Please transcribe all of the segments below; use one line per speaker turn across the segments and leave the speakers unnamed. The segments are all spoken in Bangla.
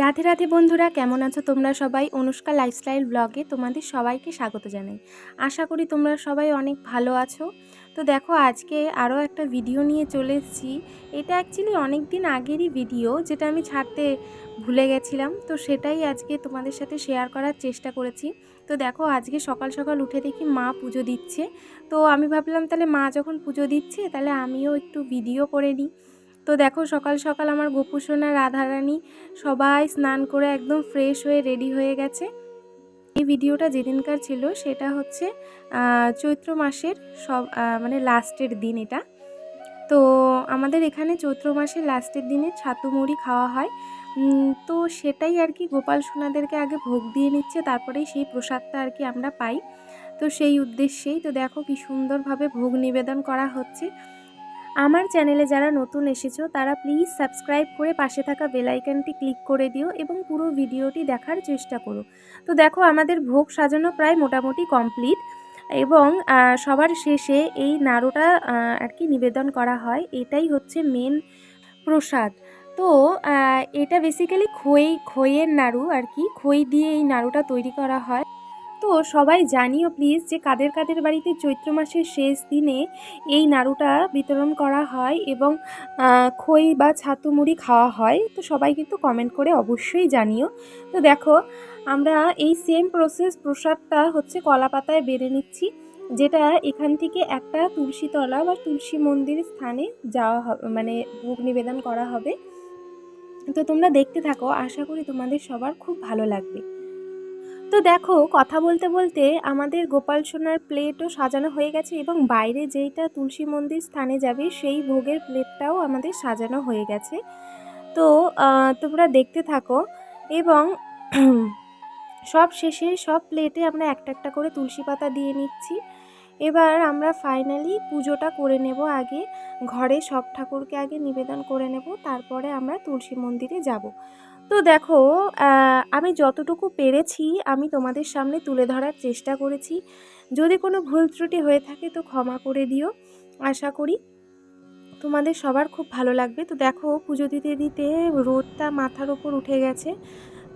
রাধে রাধে বন্ধুরা, কেমন আছো তোমরা সবাই? অনুষ্কা লাইফস্টাইল ব্লগে তোমাদের সবাইকে স্বাগত জানাই। আশা করি তোমরা সবাই অনেক ভালো আছো। তো দেখো, আজকে আরও একটা ভিডিও নিয়ে চলে এসেছি। এটা অ্যাকচুয়ালি অনেক দিন আগেরই ভিডিও যেটা আমি ছাড়তে ভুলে গেছিলাম। তো সেটাই আজকে তোমাদের সাথে শেয়ার করার চেষ্টা করেছি। তো দেখো, আজকে সকাল সকাল উঠে দেখি মা পুজো দিচ্ছে। তো আমি ভাবলাম, তাহলে মা যখন পুজো দিচ্ছে, তাহলে আমিও একটু ভিডিও করে নিই। তো দেখো সকাল সকাল আমার গোপুসোনা রাধারানী সবাই স্নান করে একদম ফ্রেশ হয়ে রেডি হয়ে গেছে। এই ভিডিওটা যেদিনকার ছিল সেটা হচ্ছে চৈত্র মাসের সব মানে লাস্টের দিন এটা। তো আমাদের এখানে চৈত্র মাসের লাস্টের দিনে ছাতু মুড়ি খাওয়া হয়। তো সেটাই আর কি গোপাল সোনাদেরকে আগে ভোগ দিয়ে নিচ্ছে, তারপরেই সেই প্রসাদটা আর কি আমরা পাই। তো সেই উদ্দেশ্যেই তো দেখো কি সুন্দরভাবে ভোগ নিবেদন করা হচ্ছে। আমার চ্যানেলে যারা নতুন এসেছ, তারা প্লিজ সাবস্ক্রাইব করে পাশে থাকা বেল আইকনটি ক্লিক করে দিও এবং পুরো ভিডিওটি দেখার চেষ্টা করো। তো দেখো, আমাদের ভোগ সাজানো প্রায় মোটামুটি কমপ্লিট এবং সবার শেষে এই নাড়ুটা আর কি নিবেদন করা হয়, এটাই হচ্ছে মেন প্রসাদ। তো এটা বেসিক্যালি খই, খইয়ের নাড়ু আর কি, খই দিয়ে এই নাড়ুটা তৈরি করা হয়। তো সবাই জানিও প্লিজ যে কাদের কাদের বাড়িতে চৈত্র মাসের শেষ দিনে এই নাড়ুটা বিতরণ করা হয় এবং খই বা ছাতু মুড়ি খাওয়া হয়। তো সবাই কিন্তু কমেন্ট করে অবশ্যই জানিও। তো দেখো, আমরা এই সেম প্রসেস প্রসাদটা হচ্ছে কলা পাতায় বেড়ে নিচ্ছি, যেটা এখান থেকে একটা তুলসীতলা বা তুলসী মন্দির স্থানে যাওয়া হবে মানে ভোগ নিবেদন করা হবে। তো তোমরা দেখতে থাকো, আশা করি তোমাদের সবার খুব ভালো লাগবে। তো দেখো, কথা বলতে বলতে আমাদের গোপাল সোনার প্লেটও সাজানো হয়ে গেছে এবং বাইরে যেইটা তুলসী মন্দির স্থানে যাবে সেই ভোগের প্লেটটাও আমাদের সাজানো হয়ে গেছে। তো তোমরা দেখতে থাকো এবং সব শেষে সব প্লেটে আমরা একটা একটা করে তুলসী পাতা দিয়ে নিচ্ছি। এবার আমরা ফাইনালি পুজোটা করে নেব আগে। ঘরে সব ঠাকুরকে আগে নিবেদন করে নেব, তারপরে আমরা তুলসী মন্দিরে যাব। তো দেখো আমি যতটুকু পেরেছি আমি তোমাদের সামনে তুলে ধরার চেষ্টা করেছি। যদি কোনো ভুল ত্রুটি হয়ে থাকে তো ক্ষমা করে দিও, আশা করি তোমাদের সবার খুব ভালো লাগবে। তো দেখো, পুজো দিতে দিতে রোদটা মাথার ওপর উঠে গেছে।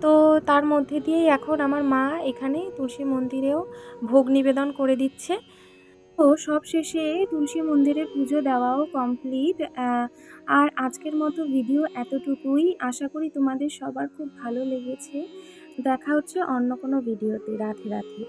তো তার মধ্যে দিয়েই এখন আমার মা এখানে তুলসী মন্দিরেও ভোগ নিবেদন করে দিচ্ছে। তো সব শেষে তুলসী মন্দিরের পুজো দেওয়াও কমপ্লিট আর আজকের মতো ভিডিও এতটুকুই। আশা করি তোমাদের সবার খুব ভালো লেগেছে। দেখা হচ্ছে অন্য কোনো ভিডিওতে রাধে রাধে।